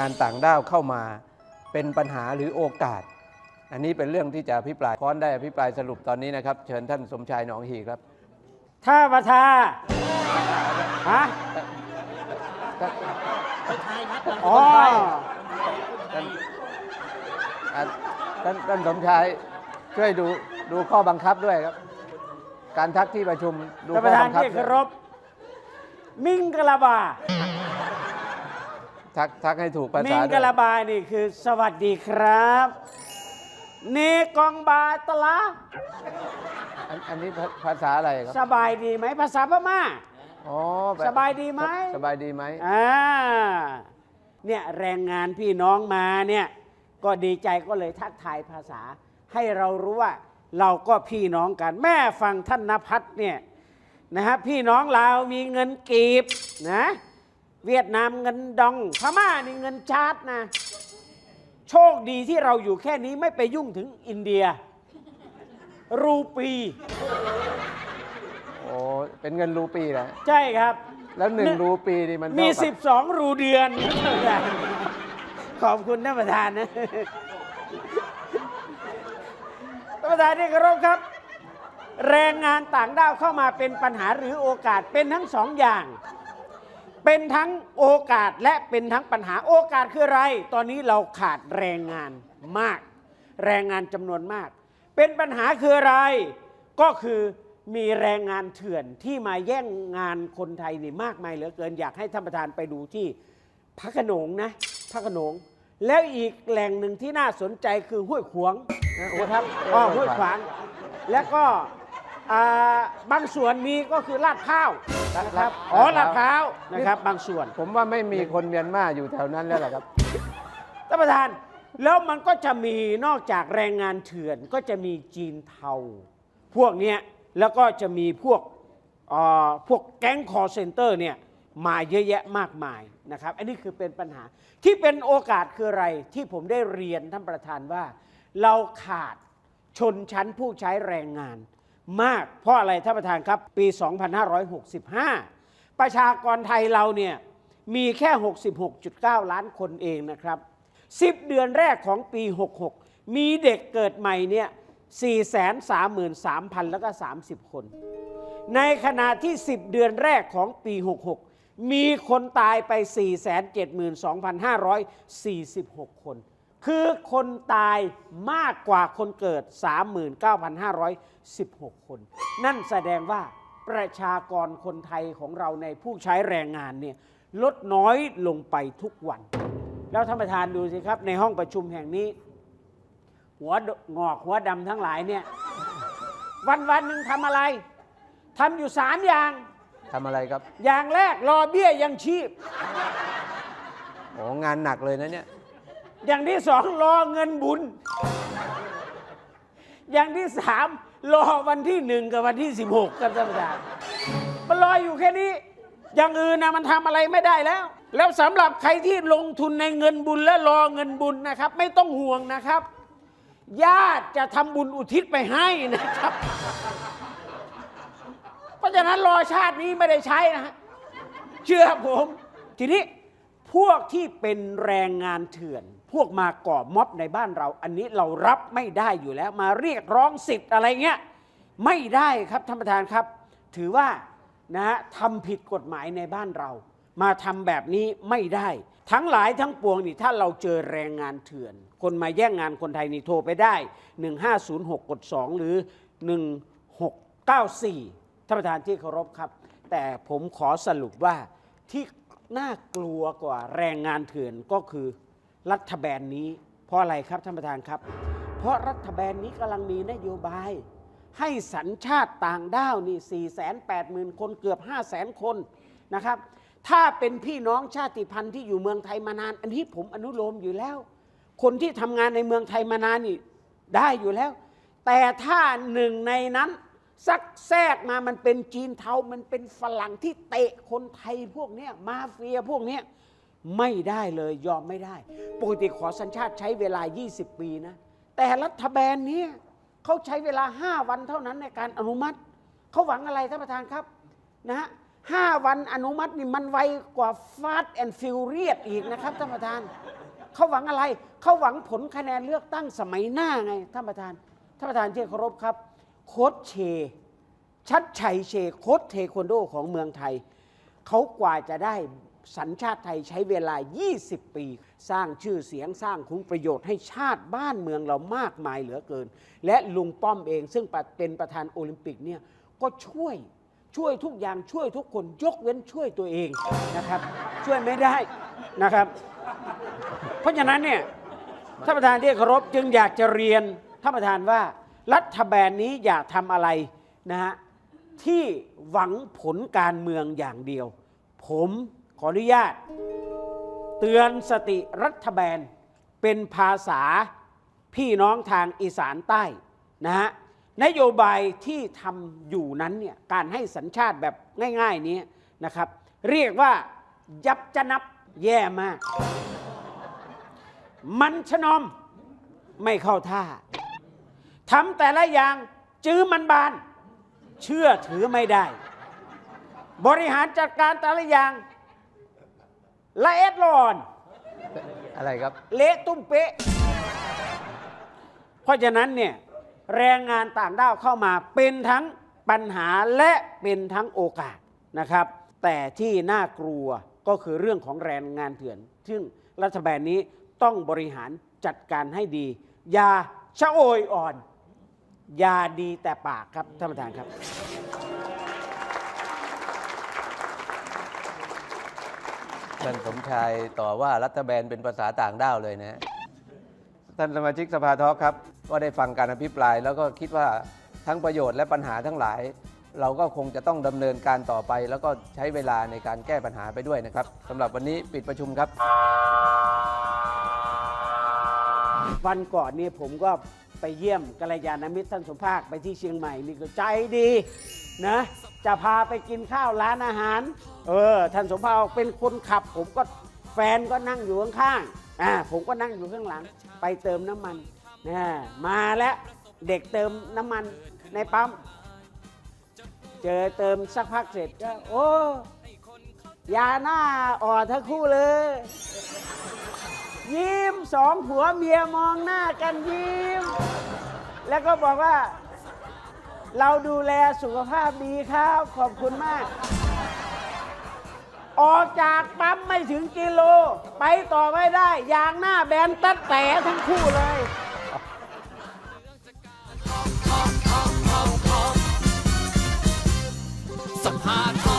งานต่างด้าวเข้ามาเป็นปัญหาหรือโอกาส อันนี้เป็นเรื่องที่จะอภิปรายค้อนได้อภิปรายสรุปตอนนี้นะครับ เชิญท่านสมชายหนองหีครับถ้าประธานฮะอ๋อท่านอะท่านท่านสมชายช่วยดูดูข้อบังคับด้วยครับ การทักที่ประชุมดูท่านปข้อระธานบังคับที่เคารพมิงกะลาบา ทักทักให้ถูกภามิษางด้วยกะลาบานี่คือ สวัสดีครับเนกองบาตละ อันอันนี้ภาภาษาอะไรครับสบายดีไหมภาษาพม่า อ๋อแบบสบายดีไหม สบายดีไหมอ่าเนี่ยแรงงานพี่น้องมาเนี่ยก็ดีใจก็เลยทักทายภาษา ให้เรารู้ว่าเราก็พี่น้องกัน แม่ฟังท่านนภัทรเนี่ยนะฮะพี่น้องเราวมีเงินกีบนะ เวียดนามเงินดองพม่านี่เงินชาร์ตนะ โชคดีที่เราอยู่แค่นี้ไม่ไปยุ่งถึงอินเดีย รูปี โอ้เป็นเงินรูปีนะใช่ครับ แล้วหนึ่งรูปีนี่มันมี เท่ากับ12 รูเดือน ขอบคุณท่านประธานนะท่านประธานที่เคารพครับ แรงงานต่างด้าวเข้ามาเป็นปัญหาหรือโอกาสเป็นทั้งสองอย่าง เป็นทั้งโอกาสและเป็นทั้งปัญหาโอกาสคืออะไร ตอนนี้เราขาดแรงงานมาก แรงงานจำนวนมาก เป็นปัญหาคืออะไร ก็คือมีแรงงานเถื่อนที่มาแย่งงานคนไทยนี่มากมายเหลือเกินอยากให้ท่านประธานไปดูที่พระโขนงนะพระโขนง แล้วอีกแหล่งหนึ่งที่น่าสนใจคือห้วยขวงนะโอ้ครับอ๋อห้วยขวาง แล้วก็อ่าบางส่วนมีก็คือลาดพร้าว นะครับ อ๋อลาดพร้าวนะครับ บางส่วน ผมว่าไม่มีคนเมียนมาอยู่แถวนั้นแล้วล่ะครับ ท่านประธาน แล้วมันก็จะมีนอกจากแรงงานเถื่อนก็จะมีจีนเทา พวกเนี้ยแล้วก็จะมีพวกเอ่อพวกแก๊งคอร์เซนเตอร์เนี่ยมาเยอะแยะมากมายนะครับ อันนี้คือเป็นปัญหาที่เป็นโอกาสคืออะไรที่ผมได้เรียนท่านประธานว่า เราขาดชนชั้นผู้ใช้แรงงาน มาก เพราะอะไรท่านประธานครับ ปี 2565 ประชากรไทยเราเนี่ยมีแค่ 66.9 ล้านคนเองนะครับ 10 เดือนแรกของปี 66 มีเด็กเกิดใหม่เนี่ย 433,000 แล้วก็ 30 คน ในขณะที่ 10 เดือนแรกของปี 66 มีคนตายไป 472,546 คน คือคนตายมากกว่าคนเกิด 39,516 คน นั่นแสดงว่าประชากรคนไทยของเราในผู้ใช้แรงงานเนี่ยลดน้อยลงไปทุกวัน แล้วท่านประธานดูสิครับ ในห้องประชุมแห่งนี้ หัวงอกหัวดำทั้งหลายเนี่ยวันวันๆหนึ่งทำอะไรทำอยู่สามอย่าง ทำอะไรครับ อย่างแรกรอเบี้ยยังชีพ โอ้งานหนักเลยนะเนี่ย อย่างที่สองรอเงินบุญ อย่างที่สามรอวันที่หนึ่งกับวันที่สิบหกครับท่านประธานมันรออยู่แค่นี้ อย่างอื่นนะมันทำอะไรไม่ได้แล้ว แล้วสำหรับใครที่ลงทุนในเงินบุญและรอเงินบุญนะครับ ไม่ต้องห่วงนะครับ ญาติจะทำบุญอุทิศไปให้นะครับ เพราะฉะนั้นรอชาตินี้ไม่ได้ใช้นะฮะเชื่อผม ทีนี้ พวกที่เป็นแรงงานเถื่อน พวกมาก่อม็อบในบ้านเรา อันนี้เรารับไม่ได้อยู่แล้ว มาเรียกร้องสิทธิ์อะไรเงี้ยไม่ได้ครับท่านประธานครับ ถือว่านะฮะทำผิดกฎหมายในบ้านเรา มาทำแบบนี้ไม่ได้ ทั้งหลายทั้งปวงนี่ถ้าเราเจอแรงงานเถื่อน คนมาแย่งงานคนไทยนี่โทรไปได้ 1506กด2หรือ 1694ท่านประธานที่เคารพครับ แต่ผมขอสรุปว่าที่ น่ากลัวกว่าแรงงานเถื่อนก็คือรัฐบาลนี้ เพราะอะไรครับท่านประธานครับ เพราะรัฐบาลนี้กำลังมีนโยบาย ให้สัญชาติต่างด้าวนี่ 4 8 0 0 0 0 คนเกือบ 5 0 0 0 0 0 คนนะครับ ถ้าเป็นพี่น้องชาติพันธุ์ที่อยู่เมืองไทยมานาน อันนี้ผมอนุโลมอยู่แล้ว คนที่ทำงานในเมืองไทยมานานนี่ได้อยู่แล้ว แต่ถ้าหนึ่งในนั้น ซักแทรกมามันเป็นจีนเทา มันเป็นฝรั่งที่เตะคนไทยพวกเนี้ยมาเฟียพวกเนี้ยไม่ได้เลยยอมไม่ได้ ปกติขอสัญชาติใช้เวลา 20 ปีนะ แต่รัฐบาลเนี้ยเขาใช้เวลา 5 วันเท่านั้นในการอนุมัติ เขาหวังอะไรท่านประธานครับนะฮะห้าวันอนุมัตินี่มันไวกว่า Fast and Furious อีกนะครับท่านประธานเขาหวังอะไร เขาหวังผลคะแนนเลือกตั้งสมัยหน้าไงท่านประธานท่านประธานที่เคารพครับ โค้ชเช ชัดชัยเชโค้ชเทควันโดของเมืองไทย เขากว่าจะได้สัญชาติไทยใช้เวลา 20 ปี สร้างชื่อเสียงสร้างคุณประโยชน์ให้ชาติบ้านเมืองเรามากมายเหลือเกิน และลุงป้อมเองซึ่งเป็นประธานโอลิมปิกเนี่ยก็ช่วยช่วยทุกอย่างช่วยทุกคนยกเว้นช่วยตัวเองนะครับ ช่วยไม่ได้นะครับ เพราะฉะนั้นเนี่ยท่านประธานที่เคารพจึงอยากจะเรียนท่านประธานว่า รัฐบาลนี้อย่าทำอะไรนะฮะที่หวังผลการเมืองอย่างเดียว ผมขออนุญาต เตือนสติรัฐบาลเป็นภาษาพี่น้องทางอีสานใต้นะฮะนโยบายที่ทำอยู่นั้นเนี่ยการให้สัญชาติแบบง่าย ๆ นี้นะครับ เรียกว่ายับจะนับแย่มาก มันชะนอมไม่เข้าท่า ทำแต่ละอย่างจื้อมันบาน เชื่อถือไม่ได้ บริหารจัดการแต่ละอย่างละเอ็ดลอน อะไรครับ เละตุ้มเป๊ะ เพราะฉะนั้นเนี่ยแรงงานต่างด้าวเข้ามาเป็นทั้งปัญหาและเป็นทั้งโอกาสนะครับ แต่ที่น่ากลัวก็คือเรื่องของแรงงานเถื่อน ซึ่งรัฐบาลนี้ต้องบริหารจัดการให้ดี อย่าชะโอยอ่อนอ ย่าดีแต่ปากครับท่านประธานครับ ท่านสมชายต่อว่ารัฐบาลเป็นภาษาต่างด้าวเลยนะ ท่านสมาชิกสภาทอล์กครับ ก็ได้ฟังการอภิปราย แล้วก็คิดว่าทั้งประโยชน์และปัญหาทั้งหลาย เราก็คงจะต้องดำเนินการต่อไป แล้วก็ใช้เวลาในการแก้ปัญหาไปด้วยนะครับสำหรับวันนี้ปิดประชุมครับ วันก่อนเนี่ยผมก็ ไปเยี่ยมกัลยาณมิตรท่านสมภาคไปที่เชียงใหม่นี่ก็ใจดีนะจะพาไปกินข้าวร้านอาหาร เออท่านสมภาคเป็นคนขับ ผมก็แฟนก็นั่งอยู่ข้างๆอ่าผมก็นั่งอยู่ข้างหลัง ไปเติมน้ำมันนะมาแล้วเด็กเติมน้ำมันในปั๊มเจอเติมสักพักเสร็จก็โอ้ยาหน้าอ่อทั้งคู่เลย ยิ้มสองผัวเมียมองหน้ากันยิ้ม แล้วก็บอกว่า เราดูแลสุขภาพดีครับ ขอบคุณมาก ออกจากปั๊มไม่ถึงกิโล ไปต่อไม่ได้ ยางหน้าแบนตัดแต่ทั้งคู่เลย สัมภาษณ์